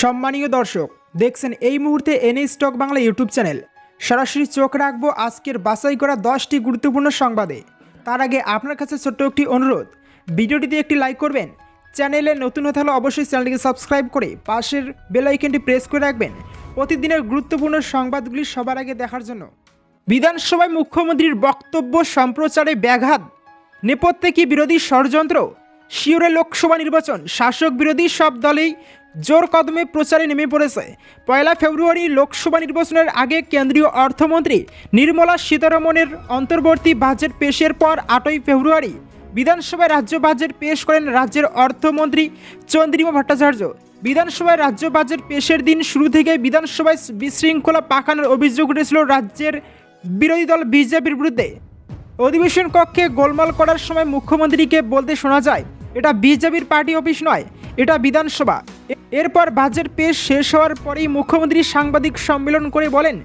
সম্মানীয় দর্শক, দেখছেন এই মুহূর্তে NA stock Bangla YouTube channel. সরাসরি চোখ রাখব আজকের বাছাই করা দশটি গুরুত্বপূর্ণ সংবাদে। তার আগে আপনার কাছে ছোট্ট একটি অনুরোধ, ভিডিওটিতে একটি লাইক করবেন, চ্যানেলে নতুন হতে হলে অবশ্যই চ্যানেলটিকে সাবস্ক্রাইব করে পাশের বেল আইকনটি প্রেস করে রাখবেন। প্রতিদিনের গুরুত্বপূর্ণ সংবাদগুলি সবার আগে দেখার জন্য। বিধানসভায় মুখ্যমন্ত্রীর বক্তব্য সম্প্রচারে ব্যাঘাত। নেপথ্যে কি বিরোধী ষড়যন্ত্র? শিওরে লোকসভা নির্বাচন, শাসক বিরোধী সব দলেই জোর কদমে প্রচারে নেমে পড়েছে। পয়লা ফেব্রুয়ারি লোকসভা নির্বাচনের আগে কেন্দ্রীয় অর্থমন্ত্রী নির্মলা সীতারমণের অন্তর্বর্তী বাজেট পেশের পর আটই ফেব্রুয়ারি বিধানসভায় রাজ্য বাজেট পেশ করেন রাজ্যের অর্থমন্ত্রী চন্দ্রিমা ভট্টাচার্য। বিধানসভায় রাজ্য বাজেট পেশের দিন শুরু থেকে বিধানসভায় বিশৃঙ্খলা পাকানোর অভিযোগ উঠেছিল রাজ্যের বিরোধী দল বিজেপির বিরুদ্ধে। অধিবেশন কক্ষে গোলমাল করার সময় মুখ্যমন্ত্রীকে বলতে শোনা যায় এটা বিজেপির পার্টি অফিস নয়, এটা বিধানসভা। এরপর বাজেট পেশ শেষ হওয়ার পরেই মুখ্যমন্ত্রী সাংবাদিক সম্মেলন করে বলেন,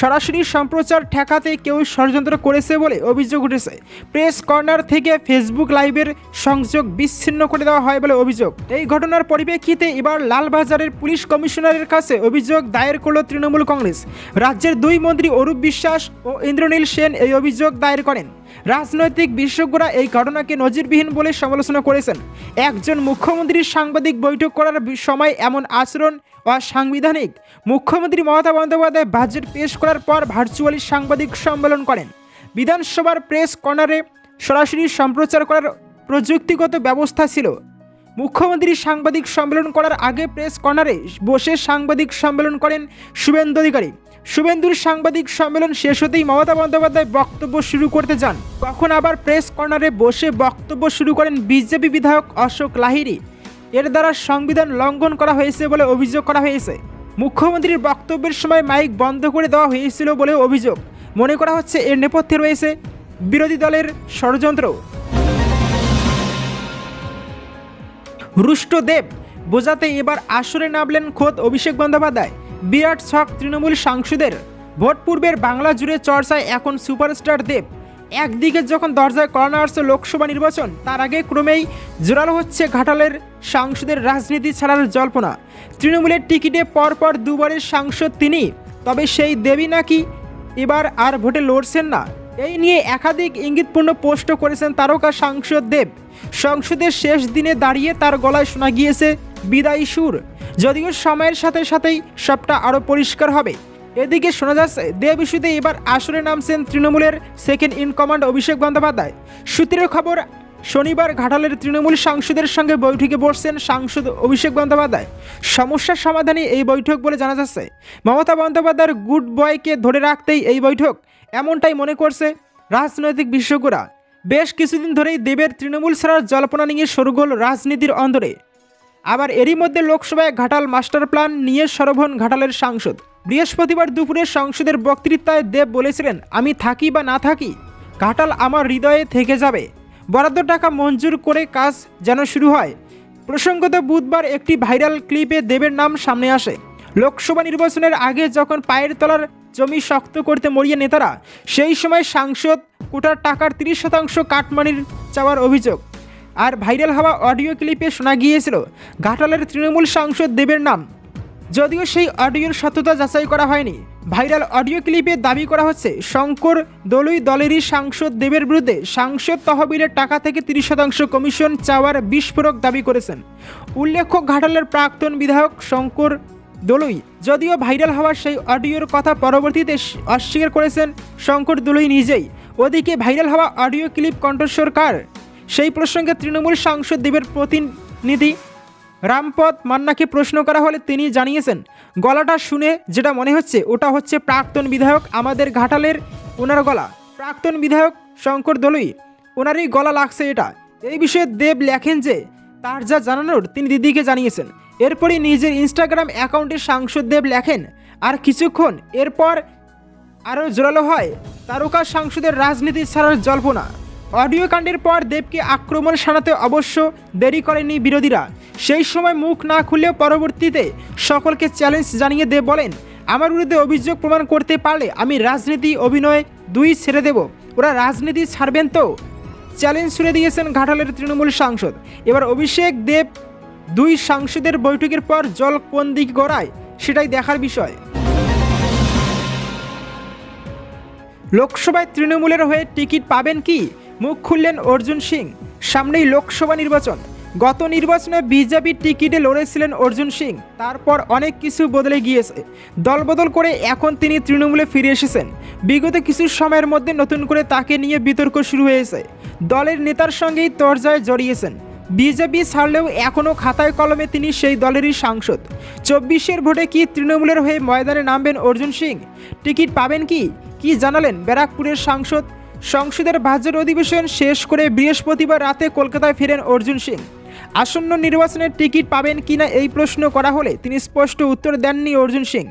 সরাসরি সম্প্রচার ঠেকাতে কেউ ষড়যন্ত্র করেছে বলে অভিযোগ উঠেছে। প্রেস কর্নার থেকে ফেসবুক লাইভের সংযোগ বিচ্ছিন্ন করে দেওয়া হয় বলে অভিযোগ। এই ঘটনার পরিপ্রেক্ষিতে এবার লালবাজারের পুলিশ কমিশনারের কাছে অভিযোগ দায়ের করল তৃণমূল কংগ্রেস। রাজ্যের দুই মন্ত্রী অরূপ বিশ্বাস ও ইন্দ্রনীল সেন এই অভিযোগ দায়ের করেন। রাজনৈতিক বিশেষজ্ঞরা এই ঘটনাকে নজিরবিহীন বলে সমালোচনা করেছেন। একজন মুখ্যমন্ত্রীর সাংবাদিক বৈঠক করার সময় এমন আচরণ অসাংবিধানিক। মুখ্যমন্ত্রী মমতা বন্দ্যোপাধ্যায় বাজেট পেশ করার পর ভার্চুয়ালি সাংবাদিক সম্মেলন করেন। বিধানসভার প্রেস কর্নারে সরাসরি সম্প্রচার করার প্রযুক্তিগত ব্যবস্থা ছিল। মুখ্যমন্ত্রী সাংবাদিক সম্মেলন করার আগে প্রেস কর্নারে বসে সাংবাদিক সম্মেলন করেন শুভেন্দু অধিকারী। শুভেন্দুর সাংবাদিক সম্মেলন শেষ হতেই মমতা বন্দ্যোপাধ্যায় বক্তব্য শুরু করতে যান। কখন আবার প্রেস কর্নারে বসে বক্তব্য শুরু করেন বিজেপি বিধায়ক অশোক লাহিড়ী। এর দ্বারা সংবিধান লঙ্ঘন করা হয়েছে বলে অভিযোগ করা হয়েছে। মুখ্যমন্ত্রীর বক্তব্যের সময় মাইক বন্ধ করে দেওয়া হয়েছিল বলে অভিযোগ। মনে করা হচ্ছে এর নেপথ্যে রয়েছে বিরোধী দলের ষড়যন্ত্র। রুষ্টদেব, বোঝাতে এবার আসরে নামলেন খোদ অভিষেক বন্দ্যোপাধ্যায়। বিরাট ছক তৃণমূল সাংসদের। ভোট পূর্বের বাংলা জুড়ে চর্চায় এখন সুপারস্টার দেব। একদিকে যখন দরজায় করানো আসছে লোকসভা নির্বাচন, তার আগে ক্রমেই জোরালো হচ্ছে ঘাটালের সাংসদের রাজনীতি ছাড়ার জল্পনা। তৃণমূলের টিকিটে পরপর দুবারের সাংসদ তিনি, তবে সেই দেবী নাকি এবার আর ভোটে লড়ছেন না। এই নিয়ে একাধিক ইঙ্গিতপূর্ণ পোস্ট করেছেন তারকা সাংসদ দেব। সংসদের শেষ দিনে দাঁড়িয়ে তার গলায় শোনা গিয়েছে, বিদায়ী সুর। যদিও সময়ের সাথে সাথেই সবটা আরও পরিষ্কার হবে। এদিকে শোনা যাচ্ছে, দেব ইস্যুতে এবার আসরে নামছেন তৃণমূলের second in command Abhishek Bandyopadhyay. সূত্রের খবর, শনিবার ঘাটালের তৃণমূল সাংসদের সঙ্গে বৈঠকে বসছেন সাংসদ অভিষেক বন্দ্যোপাধ্যায়। সমস্যার সমাধানে এই বৈঠক বলে জানা যাচ্ছে। মমতা বন্দ্যোপাধ্যায়ের গুড বয়কে ধরে রাখতেই এই বৈঠক। এমনটাই মনে করছে রাজনৈতিক বিশেষজ্ঞরা। বেশ কিছুদিন ধরেই দেবের তৃণমূল ছাড়ার জল্পনা নিয়ে সরগোল রাজনীতির অন্দরে। আবার এরই মধ্যে লোকসভায় ঘাটাল মাস্টার প্ল্যান নিয়ে সরভন ঘাটালের সাংসদ। বৃহস্পতিবার দুপুরে সংসদের বক্তৃতায় দেব বলেছিলেন, আমি থাকি বা না থাকি, ঘাটাল আমার হৃদয়ে থেকে যাবে। বরাদ্দ টাকা মঞ্জুর করে কাজ যেন শুরু হয়। প্রসঙ্গত বুধবার একটি ভাইরাল ক্লিপে দেবের নাম সামনে আসে। লোকসভা নির্বাচনের আগে যখন পায়ের তলার জমি শক্ত করতে মরিয়ে নেতারা সেই সময় সাংসদ কোটার টাকার তিরিশ শতাংশ কাটমানির চাওয়ার অভিযোগ। আর ভাইরাল হওয়া অডিও ক্লিপে শোনা গিয়েছিল, ঘাটালের তৃণমূল সাংসদ দেবের নাম। যদিও সেই অডিওর সত্যতা যাচাই করা হয়নি। ভাইরাল অডিও ক্লিপে দাবি করা হচ্ছে, শঙ্কর দলুই দলেরই সাংসদ দেবের বিরুদ্ধে সাংসদ তহবিলের টাকা থেকে তিরিশ শতাংশ কমিশন চাওয়ার বিস্ফোরক দাবি করেছেন। উল্লেখ্য, ঘাটালের প্রাক্তন বিধায়ক শঙ্কর দলুই, যদিও ভাইরাল হওয়ার সেই অডিওর কথা পরবর্তীতে অস্বীকার করেছেন শঙ্কর দলুই নিজেই। ওদিকে ভাইরাল হওয়া অডিও ক্লিপ কণ্ঠস্বর কার? সেই প্রসঙ্গে তৃণমূল সাংসদ দেবের প্রতিনিধি রামপদ মান্নাকে প্রশ্ন করা হলে তিনি জানিয়েছেন, গলাটা শুনে যেটা মনে হচ্ছে, ওটা হচ্ছে প্রাক্তন বিধায়ক আমাদের ঘাটালের ওনার গলা। প্রাক্তন বিধায়ক শঙ্কর দলুই ওনারই গলা লাগছে এটা। এই বিষয়ে দেব লেখেন যে, তার যা জানানোর তিনি দিদিকে জানিয়েছেন। এরপরই নিজের ইনস্টাগ্রাম অ্যাকাউন্টে সাংসদ দেব লেখেন, আর কিছুক্ষণ এরপর আরও জোরালো হয়। তারকা সাংসদের রাজনীতি ছাড়ার জল্পনা। অডিও কাণ্ডের পর দেবকে আক্রমণ শানাতে অবশ্য দেরি করেনি বিরোধীরা। সেই সময় মুখ না খুললেও পরবর্তীতে সকলকে চ্যালেঞ্জ জানিয়ে দেব বলেন, আমার বিরুদ্ধে অভিযোগ প্রমাণ করতে পারলে আমি রাজনীতি, অভিনয় দুই ছেড়ে দেব। ওরা রাজনীতি ছাড়বেন তো? চ্যালেঞ্জ ছুড়ে দিয়েছেন ঘাটালের তৃণমূল সাংসদ। এবার অভিষেক দেব দুই সাংসদের বৈঠকের পর জল কোন দিক গড়ায়, সেটাই দেখার বিষয়। লোকসভায় তৃণমূলের হয়ে টিকিট পাবেন কি? মুখ খুললেন অর্জুন সিং। সামনেই লোকসভা নির্বাচন। গত নির্বাচনে বিজেপি টিকিটে লড়েছিলেন অর্জুন সিং। তারপর অনেক কিছু বদলে গিয়েছে। দলবদল করে এখন তিনি তৃণমূলে ফিরে এসেছেন। বিগত কিছু সময়ের মধ্যে নতুন করে তাকে নিয়ে বিতর্ক শুরু হয়েছে। দলের নেতার সঙ্গেই তরজায় জড়িয়েছেন। বিজেপি ছাড়লেও এখনও খাতায় কলমে তিনি সেই দলেরই সাংসদ। চব্বিশের ভোটে কি তৃণমূলের হয়ে ময়দানে নামবেন অর্জুন সিং? টিকিট পাবেন কি? কি জানালেন ব্যারাকপুরের সাংসদ? সংসদের বাজেট অধিবেশন শেষ করে বৃহস্পতিবার রাতে কলকাতায় ফিরেন অর্জুন সিং। আসন্ন নির্বাচনের টিকিট পাবেন কিনা এই প্রশ্ন করা হলে তিনি স্পষ্ট উত্তর দেননি অর্জুন সিং।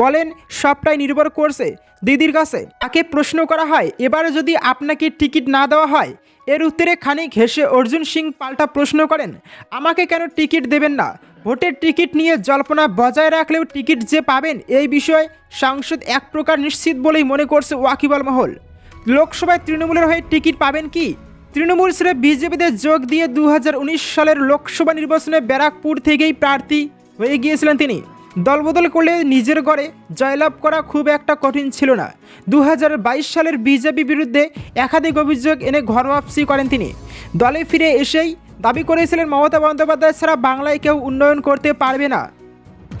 বলেন, সবটাই নির্ভর করছে দিদির কাছে। তাকে প্রশ্ন করা হয়, এবারে যদি আপনাকে টিকিট না দেওয়া হয়? এর উত্তরে খানিক হেসে অর্জুন সিং পাল্টা প্রশ্ন করেন, আমাকে কেন টিকিট দেবেন না? ভোটের টিকিট নিয়ে জল্পনা বজায় রাখলেও টিকিট যে পাবেন এই বিষয়ে সাংসদ এক প্রকার নিশ্চিত বলেই মনে করছে ওয়াকিবল মহল। লোকসভায় তৃণমূলের হয়ে টিকিট পাবেন কি? তৃণমূল ছেড়ে বিজেপিতে যোগ দিয়ে দু হাজার উনিশ সালের লোকসভা নির্বাচনে ব্যারাকপুর থেকেই প্রার্থী হয়ে গিয়েছিলেন তিনি। দলবদল করলে নিজের গড়ে জয়লাভ করা খুব একটা কঠিন ছিল না। দু হাজার বাইশ সালের বিজেপি বিরুদ্ধে একাধিক অভিযোগ এনে ঘর ওয়াপসি করেন তিনি। দলে ফিরে এসেই দাবি করেছিলেন মমতা বন্দ্যোপাধ্যায় ছাড়া বাংলায় কেউ উন্নয়ন করতে পারবে না।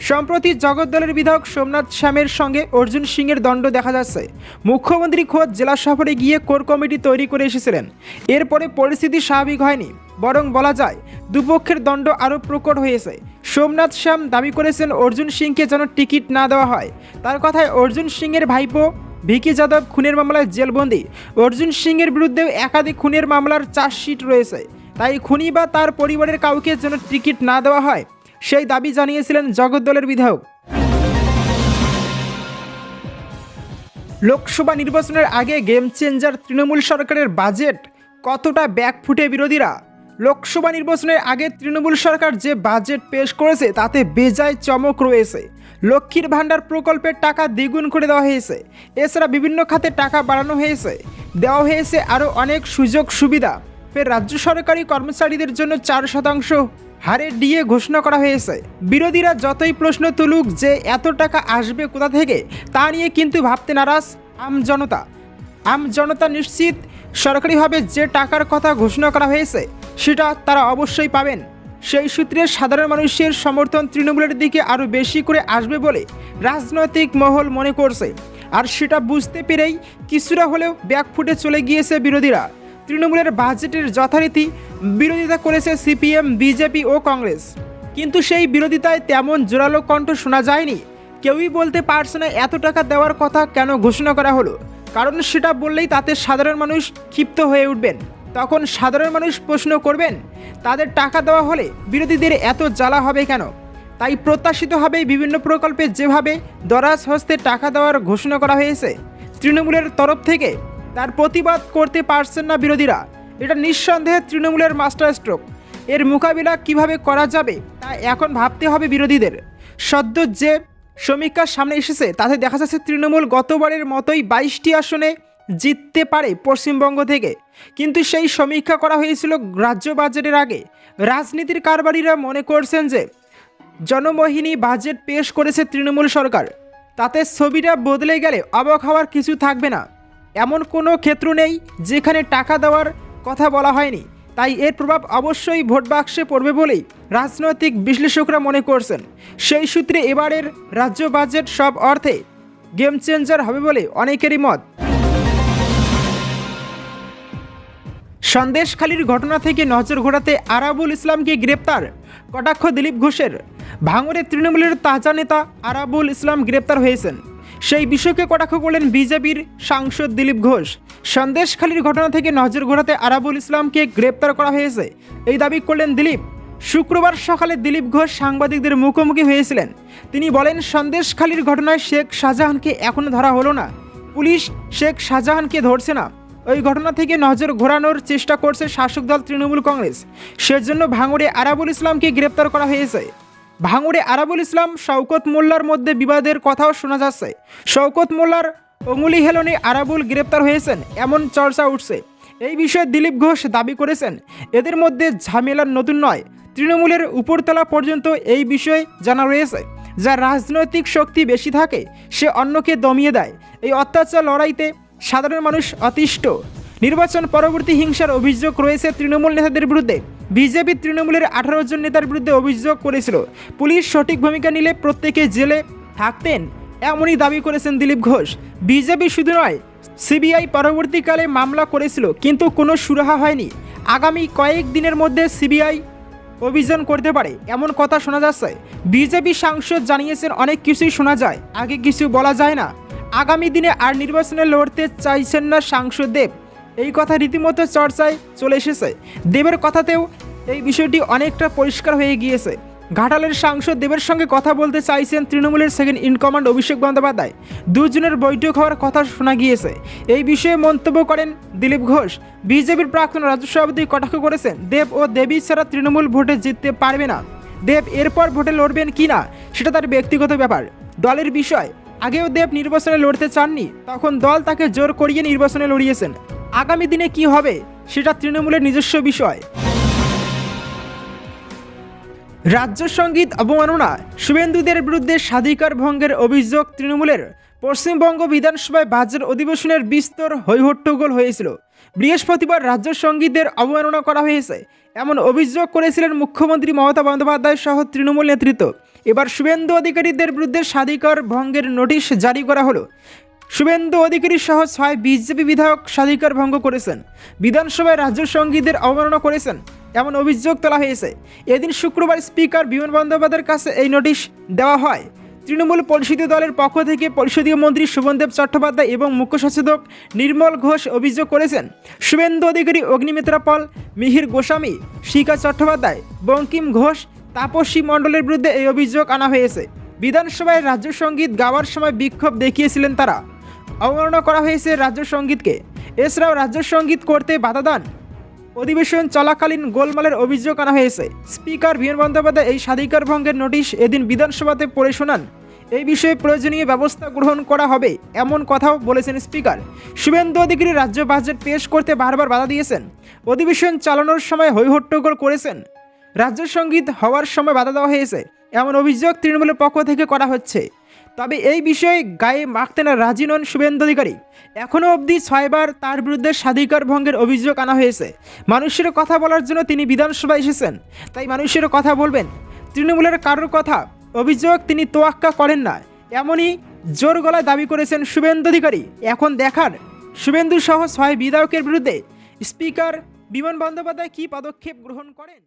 সম্প্রতি জগদ্দলের বিধায়ক সোমনাথ শ্যামের সঙ্গে অর্জুন সিংয়ের দণ্ড দেখা যাচ্ছে। মুখ্যমন্ত্রী খোদ জেলা সফরে গিয়ে কোর কমিটি তৈরি করে এসেছিলেন। এরপরে পরিস্থিতি স্বাভাবিক হয়নি, বরং বলা যায়, দুপক্ষের দণ্ড আরও প্রকট হয়েছে। সোমনাথ শ্যাম দাবি করেছেন অর্জুন সিংকে যেন টিকিট না দেওয়া হয়। তার কথায় অর্জুন সিংয়ের ভাইপো ভিকি যাদব খুনের মামলায় জেলবন্দি। অর্জুন সিংয়ের বিরুদ্ধেও একাধিক খুনের মামলার চার্জশিট রয়েছে। তাই খুনি বা তার পরিবারের কাউকে যেন টিকিট না দেওয়া হয় সেই দাবি জানিয়েছিলেন জগদ্দলের বিধায়ক। লোকসভা নির্বাচনের আগে গেম চেঞ্জার তৃণমূল সরকারের বাজেট কতটা ব্যাক ফুটে বিরোধীরা? লোকসভা নির্বাচনের আগে তৃণমূল সরকার যে বাজেট পেশ করেছে তাতে বেজায় চমক রয়েছে। লক্ষ্মীর ভাণ্ডার প্রকল্পের টাকা দ্বিগুণ করে দেওয়া হয়েছে। এছাড়া বিভিন্ন খাতে টাকা বাড়ানো হয়েছে। দেওয়া হয়েছে আরও অনেক সুযোগ সুবিধা ফের রাজ্য সরকারি কর্মচারীদের জন্য চার শতাংশ হারে ডিএ ঘোষণা করা হয়েছে। বিরোধীরা যতই প্রশ্ন তুলুক যে এত টাকা আসবে কোথা থেকে, তা নিয়ে কিন্তু ভাবতে নারাজ আম জনতা। আম জনতা নিশ্চিত সরকারিভাবে যে টাকার কথা ঘোষণা করা হয়েছে, সেটা তারা অবশ্যই পাবেন। সেই সূত্রে সাধারণ মানুষের সমর্থন তৃণমূলের দিকে আরও বেশি করে আসবে বলে রাজনৈতিক মহল মনে করছে। আর সেটা বুঝতে পেরেই কিছুটা হলেও ব্যাকফুটে চলে গিয়েছে বিরোধীরা। তৃণমূলের বাজেটের যথারীতি বিরোধিতা করেছে সিপিএম, বিজেপি ও কংগ্রেস। কিন্তু সেই বিরোধিতায় তেমন জোরালো কণ্ঠ শোনা যায়নি। কেউই বলতে পারছে না এত টাকা দেওয়ার কথা কেন ঘোষণা করা হলো। কারণ সেটা বললেই তাতে সাধারণ মানুষ ক্ষিপ্ত হয়ে উঠবেন। তখন সাধারণ মানুষ প্রশ্ন করবেন, তাদের টাকা দেওয়া হলে বিরোধীদের এত জ্বালা হবে কেন? তাই প্রত্যাশিতভাবে বিভিন্ন প্রকল্পে যেভাবে দরাজ হস্তে টাকা দেওয়ার ঘোষণা করা হয়েছে। তৃণমূলের তরফ থেকে তার প্রতিবাদ করতে পারছেন না বিরোধীরা। এটা নিঃসন্দেহে তৃণমূলের মাস্টার স্ট্রোক এর মোকাবিলা কীভাবে করা যাবে, তা এখন ভাবতে হবে বিরোধীদের। সদ্য যে সমীক্ষার সামনে এসেছে, তাতে দেখা যাচ্ছে তৃণমূল গতবারের মতোই বাইশটি আসনে জিততে পারে পশ্চিমবঙ্গ থেকে। কিন্তু সেই সমীক্ষা করা হয়েছিল রাজ্য বাজেটের আগে। রাজনীতির কারবারিরা মনে করছেন যে, জনমোহিনী বাজেট পেশ করেছে তৃণমূল সরকার। তাতে ছবিটা বদলে গেলে অবাক হওয়ার কিছু থাকবে না। এমন কোনো ক্ষেত্র নেই যেখানে টাকা দেওয়ার কথা বলা হয়নি। তাই এর প্রভাব অবশ্যই ভোট বাক্সে পড়বে বলেই রাজনৈতিক বিশ্লেষকরা মনে করছেন। সেই সূত্রে এবারের রাজ্য বাজেট সব অর্থে গেম চেঞ্জার হবে বলে অনেকেরই মত। সন্দেশখালীর ঘটনা থেকে নজর ঘোরাতে আরাবুল ইসলামকে গ্রেপ্তার কটাক্ষ দিলীপ ঘোষের। ভাঙড়ে তৃণমূলের তাজা নেতা আরাবুল ইসলাম গ্রেপ্তার হয়েছেন। সেই বিষয়কে কটাক্ষ করলেন বিজেপির সাংসদ দিলীপ ঘোষ। সন্দেশখালীর ঘটনা থেকে নজর ঘোরাতে আরাবুল ইসলামকে গ্রেপ্তার করা হয়েছে। এই দাবি করলেন দিলীপ। শুক্রবার সকালে দিলীপ ঘোষ সাংবাদিকদের মুখোমুখি হয়েছিলেন। তিনি বলেন, সন্দেশখালীর ঘটনায় শেখ শাহজাহানকে এখনও ধরা হলো না। পুলিশ শেখ শাহজাহানকে ধরছে না। ওই ঘটনা থেকে নজর ঘোরানোর চেষ্টা করছে শাসক দল তৃণমূল কংগ্রেস। সেজন্য ভাঙড়ে আরাবুল ইসলামকে গ্রেপ্তার করা হয়েছে। ভাঙড়ে আরাবুল ইসলাম শওকত মোল্লার মধ্যে বিবাদের কথাও শোনা যাচ্ছে। শওকত মোল্লার অঙ্গুলি হেলনে আরাবুল গ্রেপ্তার হয়েছেন, এমন চর্চা উঠছে। এই বিষয়ে দিলীপ ঘোষ দাবি করেছেন, এদের মধ্যে ঝামেলার নতুন নয়, তৃণমূলের উপরতলা পর্যন্ত এই বিষয়ে জানা রয়েছে। যার রাজনৈতিক শক্তি বেশি থাকে, সে অন্যকে দমিয়ে দেয়। এই অত্যাচার লড়াইতে সাধারণ মানুষ অতিষ্ঠ। নির্বাচন পরবর্তী হিংসার অভিযোগ রয়েছে তৃণমূল নেতাদের বিরুদ্ধে। বিজেপি তৃণমূলের আঠারো জন নেতার বিরুদ্ধে অভিযোগ করেছিল। পুলিশ সঠিক ভূমিকা নিলে প্রত্যেকে জেলে থাকতেন, এমনই দাবি করেছেন দিলীপ ঘোষ। বিজেপি শুধু নয়, সিবিআই পরবর্তীকালে মামলা করেছিল, কিন্তু কোনো সুরাহা হয়নি। আগামী কয়েক দিনের মধ্যে সিবিআই অভিযান করতে পারে, এমন কথা শোনা যাচ্ছে। বিজেপি সাংসদ জানিয়েছেন, অনেক কিছুই শোনা যায়, আগে কিছু বলা যায় না। আগামী দিনে আর নির্বাচনে লড়তে চাইছেন না সাংসদ দেব। এই কথা রীতিমতো চর্চায় চলে এসেছে। দেবের কথাতেও এই বিষয়টি অনেকটা পরিষ্কার হয়ে গিয়েছে। ঘাটালের সাংসদ দেবের সঙ্গে কথা বলতে চাইছেন তৃণমূলের second in command Abhishek Bandyopadhyay. দুজনের বৈঠক হওয়ার কথা শোনা গিয়েছে। এই বিষয়ে মন্তব্য করেন দিলীপ ঘোষ। বিজেপির প্রাক্তন রাজ্য সভাপতি কটাক্ষ করেছেন, দেব ও দেবী ছাড়া তৃণমূল ভোটে জিততে পারবে না। দেব এরপর ভোটে লড়বেন কি না, সেটা তার ব্যক্তিগত ব্যাপার। দলের বিষয়, আগেও দেব নির্বাচনে লড়তে চাননি, তখন দল তাকে জোর করিয়ে নির্বাচনে লড়িয়েছেন। আগামী দিনে কি হবে, সেটা তৃণমূলের নিজস্ব বিষয়। রাজ্য সংগীত অবমাননা, শুভেন্দুদের বিরুদ্ধে স্বাধিকার ভঙ্গের অভিযোগ তৃণমূলের। পশ্চিমবঙ্গ বিধানসভায় বাজেট অধিবেশনের বিস্তর হৈহট্টগোল হয়েছিল। বৃহস্পতিবার রাজ্য সঙ্গীতদের অবমাননা করা হয়েছে। এমন অভিযোগ করেছিলেন মুখ্যমন্ত্রী মমতা বন্দ্যোপাধ্যায় সহ তৃণমূল নেতৃত্ব। এবার শুভেন্দু অধিকারীদের বিরুদ্ধে স্বাধিকার ভঙ্গের নোটিশ জারি করা হলো। শুভেন্দু অধিকারী সহ ছয় বিজেপি বিধায়ক স্বাধিকার ভঙ্গ করেছেন। বিধানসভায় রাজ্য সঙ্গীতদের অবমাননা করেছেন। এমন অভিযোগ তোলা হয়েছে। এদিন শুক্রবার স্পিকার বিমান বন্দ্যোপাধ্যায়ের কাছে এই নোটিশ দেওয়া হয়। তৃণমূল পরিষদীয় দলের পক্ষ থেকে পরিষদীয় মন্ত্রী শুভনদেব চট্টোপাধ্যায় এবং মুখ্য সচেতক নির্মল ঘোষ অভিযোগ করেছেন। শুভেন্দু অধিকারী অগ্নিমিত্রা পল, মিহির গোস্বামী শিকা চট্টোপাধ্যায়, বঙ্কিম ঘোষ, তাপসী মণ্ডলের বিরুদ্ধে এই অভিযোগ আনা হয়েছে। বিধানসভায় রাজ্য সংগীত গাওয়ার সময় বিক্ষোভ দেখিয়েছিলেন তারা। অবমাননা করা হয়েছে রাজ্য সঙ্গীতকে। এছাড়াও রাজ্য সংগীত করতে বাধা দান। অধিবেশন চলাকালীন গোলমালের অভিযোগ আনা হয়েছে। স্পিকার বিমান বন্দ্যোপাধ্যায় এই স্বাধিকার ভঙ্গের নোটিশ এদিন বিধানসভাতে পড়ে শোনান। এই বিষয়ে প্রয়োজনীয় ব্যবস্থা গ্রহণ করা হবে এমন কথাও বলেছেন স্পিকার। শুভেন্দু অধিকারী রাজ্য বাজেট পেশ করতে বারবার বাধা দিয়েছেন। অধিবেশন চালানোর সময় হৈহট্টগোল করেছেন। রাজ্য সংগীত হওয়ার সময় বাধা দেওয়া হয়েছে। এমন অভিযোগ তৃণমূলের পক্ষ থেকে করা হচ্ছে। তবে এই বিষয়ে গায়ে মাখতে না রাজি নন শুভেন্দু অধিকারী। এখনও অবধি ছয়বার তার বিরুদ্ধে স্বাধিকার ভঙ্গের অভিযোগ আনা হয়েছে। মানুষের কথা বলার জন্য তিনি বিধানসভায় এসেছেন। তাই মানুষের কথা বলবেন। তৃণমূলের কারোর কথা অভিযোগ তিনি তোয়াক্কা করেন না। এমনই জোর গলায় দাবি করেছেন শুভেন্দু অধিকারী। এখন দেখার শুভেন্দু সহ ছয় বিধায়কের বিরুদ্ধে স্পিকার বিমান বন্দ্যোপাধ্যায় কী পদক্ষেপ গ্রহণ করেন?